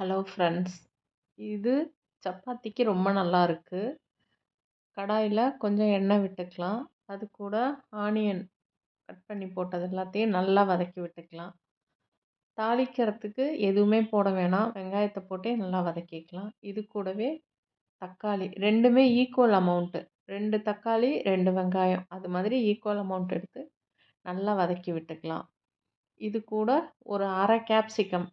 Hello friends இது சப்பாத்திக்கு ரொம்ப நல்லா இருக்குது கடாயில் கொஞ்சம் எண்ணெய் விட்டுக்கலாம். அது கூட ஆனியன் கட் பண்ணி போட்டது எல்லாத்தையும் நல்லா வதக்கி விட்டுக்கலாம். தாளிக்கிறதுக்கு எதுவுமே போட வேணாம். வெங்காயத்தை போட்டே நல்லா வதக்கிக்கலாம். இது கூடவே தக்காளி. ரெண்டுமே ஈக்குவல் அமௌண்ட்டு ரெண்டு தக்காளி ரெண்டு வெங்காயம். அது மாதிரி ஈக்குவல் அமௌண்ட் எடுத்து நல்லா வதக்கி விட்டுக்கலாம். இது கூட ஒரு அரை கேப்சிகம்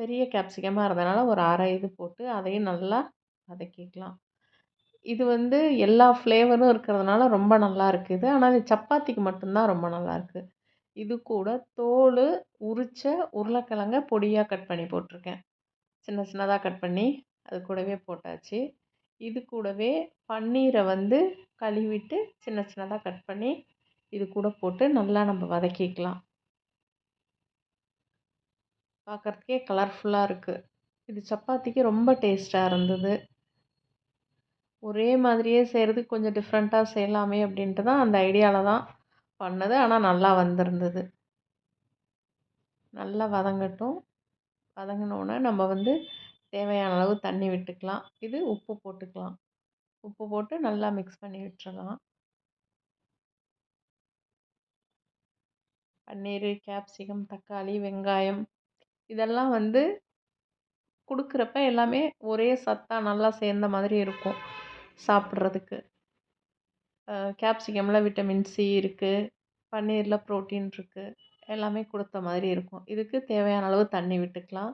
பெரிய கேப்சிகமாக இருந்தனால ஒரு அரை இது போட்டு அதையும் நல்லா வதக்கிக்கலாம். இது வந்து எல்லா ஃப்ளேவரும் இருக்கிறதுனால ரொம்ப நல்லா இருக்குது. ஆனால் இது சப்பாத்திக்கு மட்டும்தான் ரொம்ப நல்லா இருக்குது. இது கூட தோல் உரித்த உருளைக்கிழங்க பொடியாக கட் பண்ணி போட்டிருக்கேன். சின்ன சின்னதாக கட் பண்ணி அது கூடவே போட்டாச்சு. இது கூடவே பன்னீரை வந்து கழுவிட்டு சின்ன சின்னதாக கட் பண்ணி இது கூட போட்டு நல்லா நம்ம வதக்கிக்கலாம். பார்க்குறதுக்கே கலர்ஃபுல்லாக இருக்குது இது சப்பாத்திக்கு ரொம்ப டேஸ்ட்டாக இருந்தது. ஒரே மாதிரியே செய்கிறதுக்கு கொஞ்சம் டிஃப்ரெண்ட்டாக செய்யலாமே அப்படின்ட்டு தான் அந்த ஐடியாவில் தான் பண்ணது. ஆனால் நல்லா வந்திருந்தது. நல்லா வதங்கட்டும். வதங்கினோடனே நம்ம வந்து தேவையான அளவு தண்ணி விட்டுக்கலாம். இது உப்பு போட்டுக்கலாம். உப்பு போட்டு நல்லா மிக்ஸ் பண்ணி விட்டுறலாம். பன்னீர் கேப்சிகம் தக்காளி வெங்காயம் இதெல்லாம் வந்து கொடுக்குறப்ப எல்லாமே ஒரே சத்தாக நல்லா சேர்ந்த மாதிரி இருக்கும் சாப்பிட்றதுக்கு. கேப்சிகமில் விட்டமின் சி இருக்குது பன்னீரில் ப்ரோட்டீன் இருக்குது எல்லாமே கொடுத்த மாதிரி இருக்கும். இதுக்கு தேவையான அளவு தண்ணி விட்டுக்கலாம்.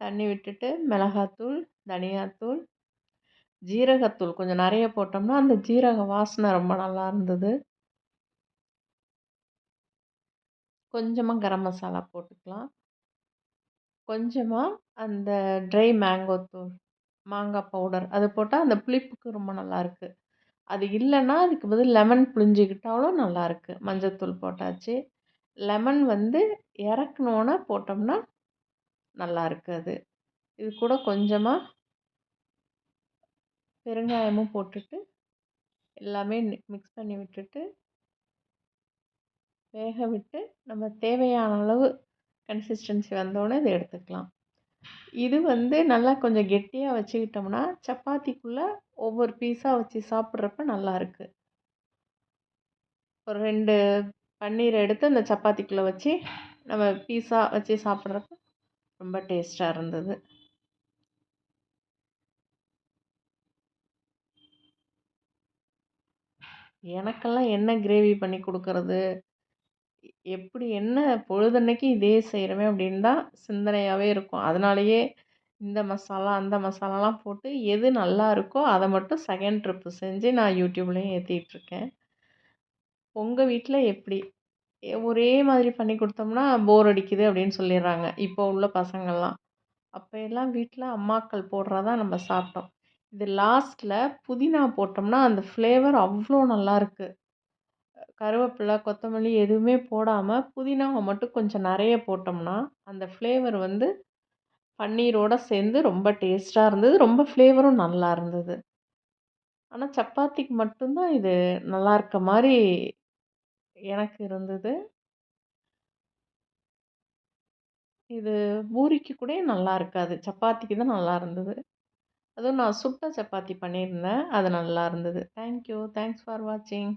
தண்ணி விட்டுட்டு மிளகாத்தூள் தனியாத்தூள் ஜீரகத்தூள் கொஞ்சம் நிறைய போட்டோம்னா அந்த ஜீரக வாசனை ரொம்ப நல்லா இருந்தது. கொஞ்சமாக கரம் மசாலா போட்டுக்கலாம். கொஞ்சமாக அந்த ட்ரை மேங்கோ தூள் மாங்காய் பவுடர் அது போட்டால் அந்த புளிப்புக்கு ரொம்ப நல்லாயிருக்கு அது இல்லைன்னா அதுக்கு பதில் லெமன் புழிஞ்சிக்கிட்டாலும் நல்லாயிருக்கு மஞ்சத்தூள் போட்டாச்சு. லெமன் வந்து இறக்குனோன்னே போட்டோம்னா நல்லாயிருக்கு அது. இது கூட கொஞ்சமாக பெருங்காயமும் போட்டுட்டு எல்லாமே மிக்ஸ் பண்ணி விட்டுட்டு வேக விட்டு நம்ம தேவையான அளவு கன்சிஸ்டன்சி வந்தோடனே இதை எடுத்துக்கலாம். இது வந்து நல்லா கொஞ்சம் கெட்டியாக வச்சுக்கிட்டோம்னா சப்பாத்திக்குள்ளே ஒவ்வொரு பீஸாக வச்சு சாப்பிட்றப்ப நல்லாயிருக்கு ஒரு ரெண்டு பன்னீரை எடுத்து அந்த சப்பாத்திக்குள்ளே வச்சு நம்ம பீஸா வச்சு சாப்பிட்றப்ப ரொம்ப டேஸ்ட்டாக இருந்தது. எனக்கெல்லாம் என்ன கிரேவி பண்ணி கொடுக்கறது? எப்படி என்ன பொழுதன்னைக்கு இதே செய்கிறோமே அப்படின்னு தான் சிந்தனையாகவே இருக்கும். அதனாலேயே இந்த மசாலா அந்த மசாலாலாம் போட்டு எது நல்லா இருக்கோ அதை மட்டும் செகண்ட் ட்ரிப்பு செஞ்சு நான் யூடியூப்லேயும் ஏற்றிட்டுருக்கேன் உங்கள் வீட்டில் எப்படி? ஒரே மாதிரி பண்ணி கொடுத்தோம்னா போர் அடிக்குது அப்படின்னு சொல்லிடுறாங்க. இப்போ உள்ள பசங்கள்லாம். அப்போ எல்லாம் வீட்டில் அம்மாக்கள் போடுறதா நம்ம சாப்பிட்டோம். இது லாஸ்ட்டில் புதினா போட்டோம்னா அந்த ஃப்ளேவர் அவ்வளோ நல்லாயிருக்கு கருவேப்பிலை கொத்தமல்லி எதுவுமே போடாமல் புதினாவை மட்டும் கொஞ்சம் நிறைய போட்டோம்னா அந்த ஃப்ளேவர் வந்து பன்னீரோடு சேர்ந்து ரொம்ப டேஸ்ட்டாக இருந்தது. ரொம்ப ஃப்ளேவரும் நல்லா இருந்தது. ஆனால் சப்பாத்திக்கு மட்டும்தான் இது நல்லா இருக்க மாதிரி எனக்கு இருந்தது. இது பூரிக்கு கூட நல்லா இருக்காது. சப்பாத்திக்கு தான் நல்லா இருந்தது. அதுவும் நான் சுட்ட சப்பாத்தி பண்ணியிருந்தேன். அது நல்லா இருந்தது. தேங்க்யூ தேங்க்ஸ் ஃபார் வாட்சிங்